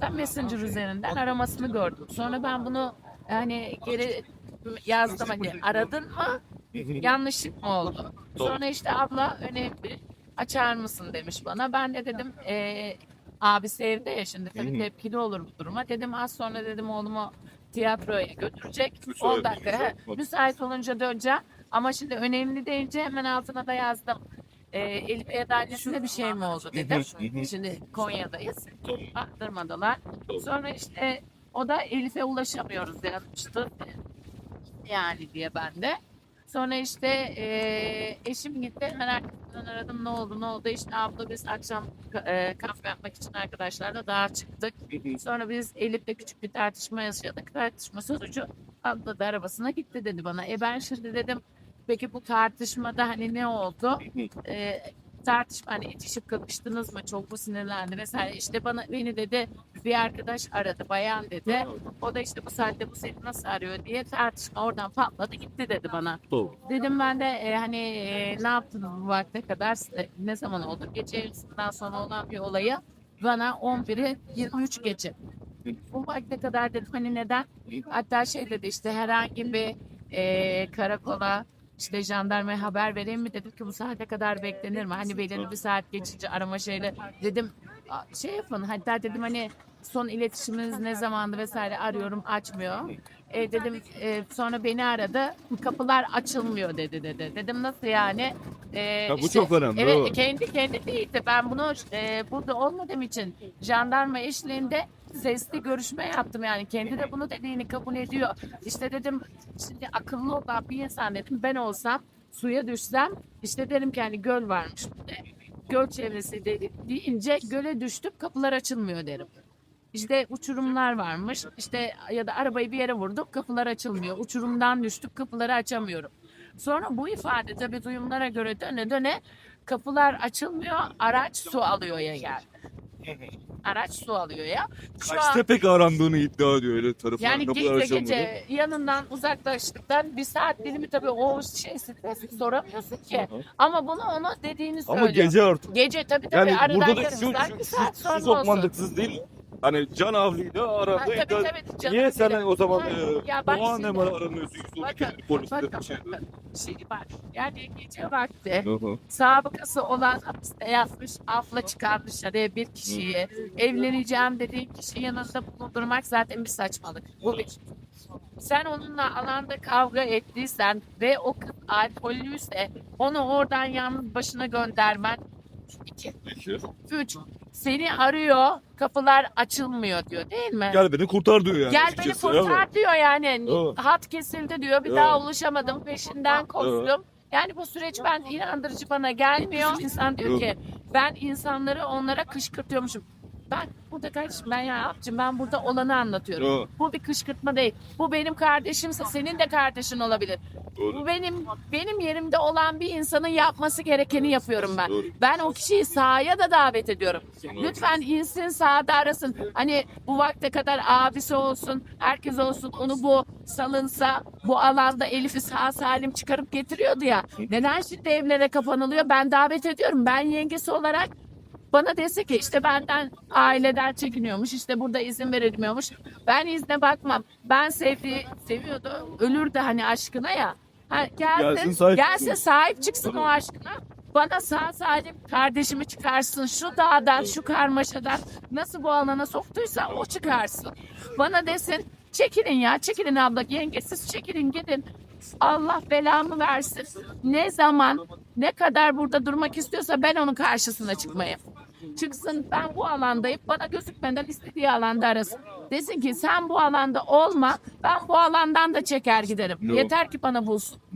WhatsApp'tan Messenger üzerinden aramasını gördüm. Sonra ben bunu hani geri yazdım hani aradın mı? Yanlışlık mı oldu? Sonra işte abla önemli açar mısın demiş bana. Ben de dedim eee abisi evde ya şimdi tabii tepkili olur bu duruma. Dedim az sonra dedim oğlumu tiyatroya götürecek. Müsait 10 dakika. he, Müsait olunca döneceğim. Ama şimdi önemli deyince hemen altına da yazdım. Ee, Elif Eda bir şey mi oldu dedim. Şimdi Konya'dayız. Baktırmadılar. Sonra işte o da Elif'e ulaşamıyoruz yazmıştı. Yani diye ben de. Sonra işte eee, eşim gitti. Hemen arkasından aradım ne oldu ne oldu. İşte abla biz akşam e, kahve yapmak için arkadaşlarla dağa çıktık. Sonra biz Elif'le küçük bir tartışma yaşadık. Tartışma sonucu abla da arabasına gitti dedi bana. E ben şimdi dedim peki bu tartışmada hani ne oldu? E, tartışma hani itişip kakıştınız mı? Çok mu sinirlendi vesaire. İşte bana beni dedi bir arkadaş aradı bayan dedi. O da işte bu saatte bu seni nasıl arıyor diye tartışma oradan patladı gitti dedi bana. Dedim ben de e, hani e, ne yaptınız bu vakte kadar E, ne zaman oldu? Gece yarısından sonra olan bir olayı bana 11'i 23 gece. Bu vakte kadar dedim hani neden? Hatta şey dedi işte herhangi bir e, karakola işte jandarmaya haber vereyim mi dedim ki bu saate kadar beklenir mi? Hani belirli bir saat geçince arama şeyle dedim "A, şey yapın hatta dedim hani son iletişiminiz ne zamandı vesaire arıyorum açmıyor. E, dedim e, sonra beni aradı kapılar açılmıyor dedi dedi. Dedim nasıl yani? E, Ya bu çok önemli, Evet evet. kendi kendi değildi. Ben bunu e, burada olmadığım için jandarma eşliğinde sesli görüşme yaptım yani. Kendi de bunu dediğini kabul ediyor. İşte dedim şimdi akıllı olan bir insan dedim ben olsam suya düşsem işte derim ki hani göl varmış. Göl çevresi de, deyince göle düştüm kapılar açılmıyor derim. İşte uçurumlar varmış. İşte ya da arabayı bir yere vurduk kapılar açılmıyor. Uçurumdan düştük kapıları açamıyorum. Sonra bu ifade tabii duyumlara göre döne döne kapılar açılmıyor. Araç su alıyor ya yani. Araç su alıyor ya. Şu Kaç an tepek arandığını iddia ediyor öyle tarafından. yani gece gece yanından uzaklaştıktan bir saat dilimi tabii o şey stresi soramıyorsun ki. Ama bunu ona dediğini söylüyor. Ama gece artık. Gece tabii tabii Yani aradan burada da yarım şu, saat bir saat şu, sonra olsun. değil mi? Hani Can Avli'yle Ha, aradı. tabii tabii. canım Niye sen o zaman Ha, e, ya bak Doğan şimdi- hemen aranıyorsun? 112 Bakın, polisler bakın, bir şey. bakın. Şimdi bak yani gece vakti Hı hı. sabıkası olan hapiste yatmış, afla çıkarmış dışarıya bir kişiyi evleneceğim dediğin kişi yanında bulundurmak zaten bir saçmalık. Bu bir. Sen onunla alanda kavga ettiysen ve o kız alkollüyse onu oradan yalnız başına göndermen iki. İki. Üç. Seni arıyor, kapılar açılmıyor diyor değil mi? Gel beni kurtar diyor yani. Gel beni açıkçası, kurtar diyor yani. Evet. Hat kesildi diyor. Bir Evet. daha ulaşamadım. Peşinden koştum. Yani bu süreç ben inandırıcı bana gelmiyor. İnsan diyor ki ben insanları onlara kışkırtıyormuşum. Ben burada kardeşim ben ya abicim ben burada olanı anlatıyorum. Evet. Bu bir kışkırtma değil. Bu benim kardeşimse senin de kardeşin olabilir. Doğru. Bu benim benim yerimde olan bir insanın yapması gerekeni yapıyorum ben. Doğru. Ben o kişiyi sahaya da davet ediyorum. Lütfen insin sahada arasın. Hani bu vakte kadar abisi olsun, herkes olsun onu bu salınsa bu alanda Elif'i sağ salim çıkarıp getiriyordu ya. Neden şimdi evlere kapanılıyor? Ben davet ediyorum. Ben yengesi olarak bana dese ki işte benden aileden çekiniyormuş işte burada izin verilmiyormuş. Ben izne bakmam. Ben sevdiği seviyordu. Ölürdü hani aşkına ya. Ha, gelsin, Gelsin sahip çıksın. sahip çıksın o aşkına. Bana sağ salim kardeşimi çıkarsın. Şu dağdan, şu karmaşadan nasıl bu alana soktuysa o çıkarsın. Bana desin çekilin ya, çekilin abla yengesiz çekilin gidin. Allah belamı versin. Ne zaman, ne kadar burada durmak istiyorsa ben onun karşısına çıkmayayım. Çıksın ben bu alandayım bana gözükmeden istediği alanda arasın. Desin ki sen bu alanda olma ben bu alandan da çeker giderim. Yeter ki bana bulsun.